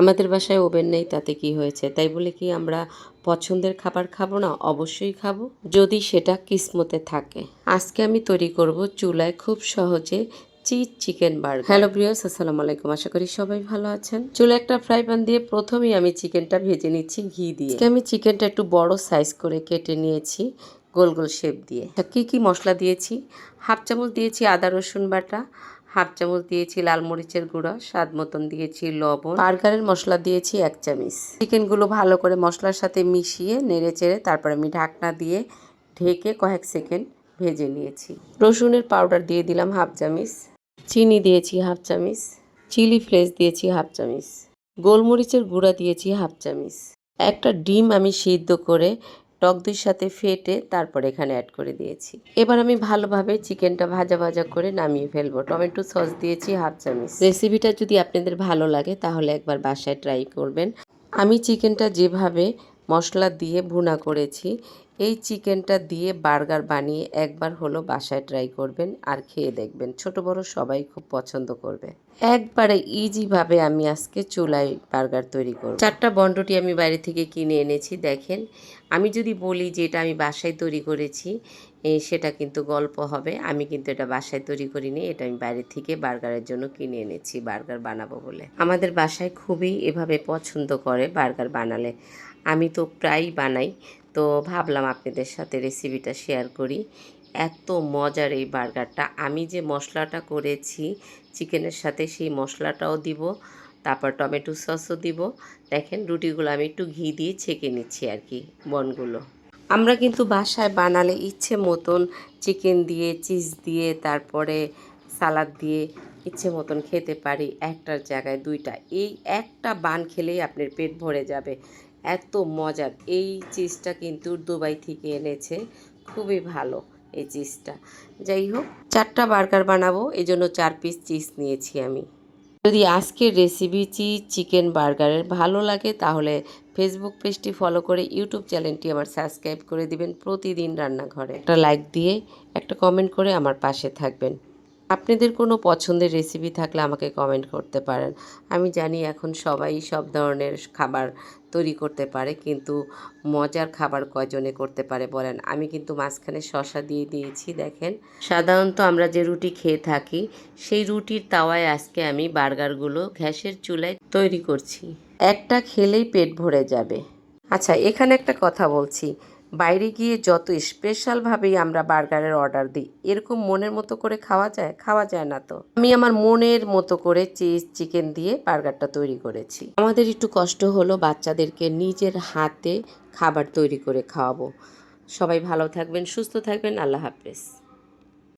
আমাদের বাসায় ওভেন নেই, তাতে কি হয়েছে? তাই বলে কি আমরা পছন্দের খাবার খাব না? অবশ্যই খাব। যদি সেটা কিসমতে থাকে। আজকে আমি তৈরি করব চুলায় খুব সহজে চিজ চিকেন বার্গার। হ্যালো প্রিয়াস আসসালামু আলাইকুম। আশা করি সবাই ভালো আছেন। চুলে একটা ফ্রাই প্যান দিয়ে প্রথমেই আমি চিকেনটা ভেজে নিচ্ছি ঘি দিয়ে। আমি চিকেনটা একটু বড় সাইজ করে কেটে নিয়েছি গোল গোল শেপ দিয়ে। কি কি মশলা দিয়েছি? হাফ চামচ দিয়েছি আদা রসুন বাটা হাফ চামচ দিয়েছি লাল মরিচের গুঁড়ো স্বাদ মতন দিয়েছি লবণ। বার্গারের মশলা দিয়েছি এক চামচ। চিকেনগুলো ভালো করে মশলার সাথে মিশিয়ে নেড়ে চেড়ে তারপর আমি ঢাকনা দিয়ে ঢেকে কয়েক সেকেন্ড ভেজে নিয়েছি। রসুনের পাউডার দিয়ে দিলাম হাফ চামচ। চিনি দিয়েছি হাফ চামচ। চিলি ফ্লেক্স দিয়েছি হাফ চামচ। গোলমরিচের গুঁড়া দিয়েছি হাফ চামচ। একটা ডিম আমি সিদ্ধ করে টক দইয়ের সাথে ফেটে তারপর এখানে অ্যাড করে দিয়েছি। এবার আমি ভালোভাবে চিকেনটা ভাজা ভাজা করে নামিয়ে ফেলব। টমেটো সস দিয়েছি হাফ চামচ। রেসিপিটা যদি আপনাদের ভালো লাগে তাহলে একবার বাসায় ট্রাই করবেন। আমি চিকেনটা যেভাবে মশলা দিয়ে ভুনা করেছি এই চিকেনটা দিয়ে বার্গার বানিয়ে একবার হলো বাসায় ট্রাই করবেন আর খেয়ে দেখবেন। ছোট বড় সবাই খুব পছন্দ করবে। একবারে ইজিভাবে আমি আজকে চুলায় বার্গার তৈরি করব। চারটা বন্ডটি আমি বাইরে থেকে কিনে এনেছি, দেখেন। আমি যদি বলি যে এটা আমি বাসায় তৈরি করেছি সেটা কিন্তু গল্প হবে। আমি কিন্তু এটা বাসায় তৈরি করিনি, এটা আমি বাইরে থেকে বার্গারের জন্য কিনে এনেছি, বার্গার বানাবো বলে। আমাদের বাসায় খুবই এভাবে পছন্দ করে বার্গার বানালে। আমি তো প্রায়ই বানাই। তো ভাবলাম আপনাদের সাথে রেসিপিটা শেয়ার করি। এত মজার এই বার্গারটা আমি যে মশলাটা করেছি চিকেনের সাথে সেই মশলাটাও দিব, তারপর টমেটো সসও দিব। দেখেন রুটিগুলো আমি একটু ঘি দিয়ে ছেঁকে নিচ্ছি আর কি, বনগুলো। আমরা কিন্তু বাসায় বানালে ইচ্ছে মতন চিকেন দিয়ে চিজ দিয়ে, তারপরে সালাদ দিয়ে ইচ্ছে মতন খেতে পারি। একটার জায়গায় দুইটা। এই একটা বান খেলেই আপনার পেট ভরে যাবে। এত মজার এই চিজটা কিন্তু দুবাই থেকে এনেছে। খুবই ভালো এই চিজটা। যাই হোক, চারটা বার্গার বানাবো এই জন্য চার পিস চিজ নিয়েছি আমি। যদি আজকের রেসিপি চিজ, চিকেন বার্গারের ভালো লাগে, তাহলে ফেসবুক পেজটি ফলো করে ইউটিউব চ্যানেলটি আমার সাবস্ক্রাইব করে দিবেন প্রতিদিন রান্নাঘরে। একটা লাইক দিয়ে, একটা কমেন্ট করে আমার পাশে থাকবেন। আপনাদের কোনো পছন্দের রেসিপি থাকলে আমাকে কমেন্ট করতে পারেন। আমি জানি এখন সবাই সব ধরনের খাবার তৈরি করতে পারে, কিন্তু মজার খাবার কয়জনে করতে পারে বলেন? আমি কিন্তু মাঝখানে শশা দিয়ে দিয়েছি, দেখেন। সাধারণত আমরা যে রুটি খেয়ে থাকি, সেই রুটির তাওয়ায় আজকে আমি বার্গারগুলো গ্যাসের চুলায় তৈরি করছি। একটা খেলেই পেট ভরে যাবে। আচ্ছা এখানে একটা কথা বলছি। বাইরে গিয়ে যত স্পেশালভাবেই আমরা বার্গারের অর্ডার দিই, এরকম মনের মতো করে খাওয়া যায়? খাওয়া যায় না তো। আমি আমার মনের মতো করে চিজ চিকেন দিয়ে বার্গারটা তৈরি করেছি। আমাদের একটু কষ্ট হলো বাচ্চাদেরকে নিজের হাতে খাবার তৈরি করে খাওয়াবো। সবাই ভালো থাকবেন, সুস্থ থাকবেন, আল্লাহ হাফেজ।